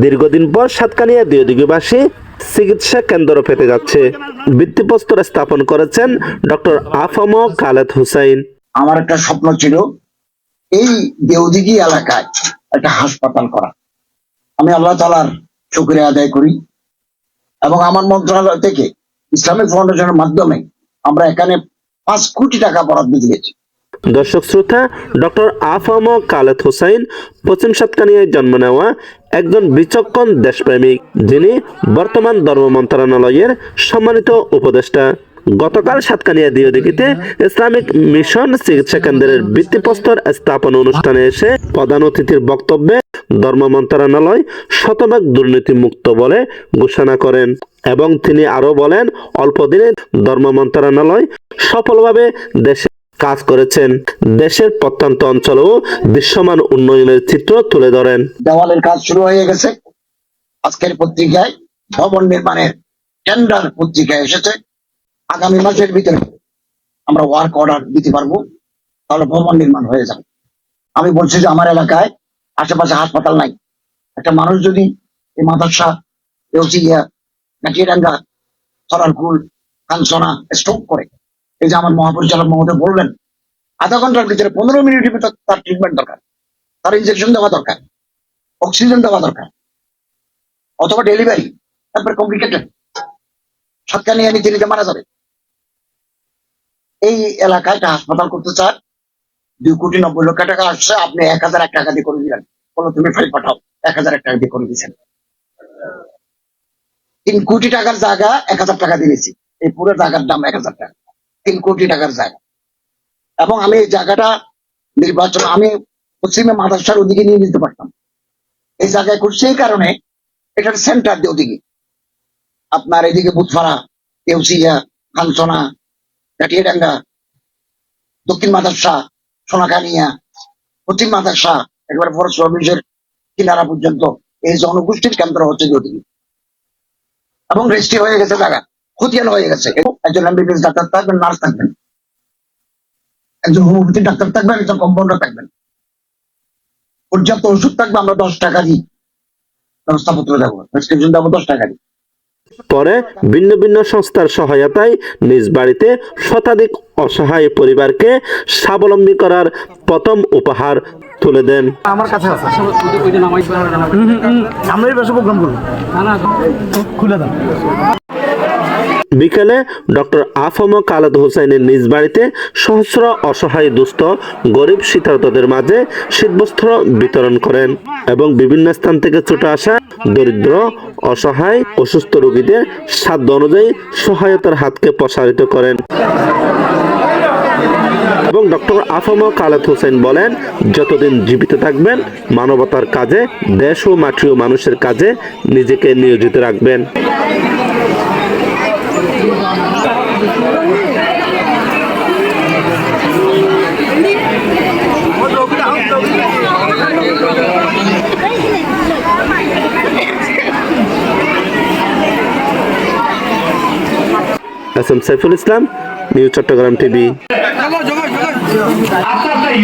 দীর্ঘদিন পর সাতকানিয়া দিগবাসী চিকিৎসা কেন্দ্র পেতে যাচ্ছে। ভিত্তিপ্রস্তর স্থাপন করেছেন ডক্টর আফম খালেদ হুসাইন। আমার একটা স্বপ্ন ছিল, এই দেওদিঘি এলাকায় একটা হাসপাতাল করা। আমি আল্লাহ তালার শুক্রিয়া আদায় করি এবং আমার মন্ত্রণালয় থেকে ইসলামিক ফাউন্ডেশনের মাধ্যমে আমরা এখানে পাঁচ কোটি টাকা বরাদ্দ দিয়েছি। দর্শক শ্রোতা, ডক্টর আফম খালেদ হুসাইন পশ্চিম সাতকানিয়ায় জন্ম নেওয়া একজন বিচক্ষণ দেশপ্রেমিক, যিনি বর্তমান ধর্ম মন্ত্রণালয়ের সম্মানিত উপদেষ্টা। গতকাল সাতকানিয়া দিওদিঘিতে ইসলামিক মিশন চিকিৎসা কেন্দ্রের ভিত্তিপ্রস্তর স্থাপন অনুষ্ঠানে এসে প্রধান অতিথির বক্তব্যে ধর্ম মন্ত্রণালয় শতভাগ দুর্নীতি মুক্ত বলে ঘোষণা করেন এবং তিনি আরও বলেন অল্পদিনে ধর্ম মন্ত্রণালয় সফলভাবে দেশে কাজ করেছেন। দেশের প্রত্যন্ত অঞ্চলেও দৃশ্যমান উন্নয়নের চিত্র তুলে ধরেন। দেওয়ালের কাজ শুরু হয়ে গেছে। আজকের পত্রিকায় ভবন নির্মাণের টেন্ডার পত্রিকায় এসেছে। আগামী মাসের ভিতরে আমরা ওয়ার্ক অর্ডার দিতে পারব। তাহলে ভবন নির্মাণ হয়ে যাবে। আমি বলছি যে আমার এলাকায় আশেপাশে হাসপাতাল নাই। একটা মানুষ যদি এই মাদাসা দেউচিয়া নাটিয়াডাঙ্গা সরালকুল কাঞ্চনা স্ট্রোক করে এই যে আমার মহাপরিচালক মহোদয় বললেন, আধা ঘণ্টার ভিতরে পনেরো মিনিটের ভিতরে তার ট্রিটমেন্ট দরকার। তার ইঞ্জেকশন দেওয়া দরকার। অক্সিজেন দেওয়া দরকার। অথবা ডেলিভারি তারপরে কমপ্লিকেটেড সাতকা নিয়ে নিতে নিতে মারা যাবে। এই এলাকায় একটা হাসপাতাল করতে চায়। দুই কোটি নব্বই লক্ষ টাকা আসছে। আপনি এক হাজার এক টাকা দিয়ে করে দিলেন বলো তুমি ফাইল পাঠাও। এক হাজার এক টাকা দিয়ে করে দিয়েছেন। তিন কোটি টাকার জায়গা এক হাজার টাকা দিয়েছি। এই পুরো জায়গার দাম এক হাজার টাকা। তিন কোটি টাকার জায়গা। এবং আমি এই জায়গাটা নির্বাচন আমি পশ্চিমে মাদাসার ওদিকে নিয়ে নিতে পারতাম। এই জায়গায় করছি এই কারণে এটার সেন্টার দিয়ে ওদিকে। আপনার এদিকে বুধফাড়া কেউসিয়া, কাঞ্চনা, কাটিয়াডাঙ্গা, দক্ষিণ মাদাসা সোনাকানিয়া পশ্চিম মাদাসা একবারে ফরেস্ট অফিসের কিনারা পর্যন্ত এই জনগোষ্ঠীর কেন্দ্র হচ্ছে ওদিকে। এবং রেজিস্ট্রি হয়ে গেছে জায়গা। খতিয়ান হয়ে গেছে। একজন এমবিবিএস ডাক্তার থাকবেন নার্স থাকবেন। একজন হোমিওপ্যাথি ডাক্তার থাকবেন একজন কম্পাউন্ডার থাকবেন। পর্যাপ্ত ওষুধ থাকবে আমরা দশ টাকা দিই। ব্যবস্থাপত্র দেবো প্রেসক্রিপশন দেবো দশ টাকা দিই। পরে ভিন্ন ভিন্ন সংস্থার সহায়তায় নিজ বাড়িতে শতাধিক অসহায় পরিবারকে স্বাবলম্বী করার প্রথম উপহার তুলে দেন। আমার কাছে আছে। আমরা এই পাশে প্রোগ্রাম করব। খুলে দাও। বিকেলে ডক্টর আফম কালাদ হোসেনের নিজ বাড়িতে সহস্র অসহায় দুস্থ গরিব শীতার্তদের মাঝে শীতবস্ত্র বিতরণ করেন এবং বিভিন্ন স্থান থেকে ছুটে আসা দরিদ্র, অসহায়, অসুস্থ রোগীদের সাধ্য অনুযায়ী সহায়তার হাতকে প্রসারিত করেন। এবং ডক্টর আফম কালাত হোসেন বলেন, যতদিন জীবিত থাকবেন, মানবতার কাজে, দেশ ও মাটি ও মানুষের কাজে নিজেকে নিয়োজিত রাখবেন। S M Saiful Islam news Chattogram TV. আপনার তাই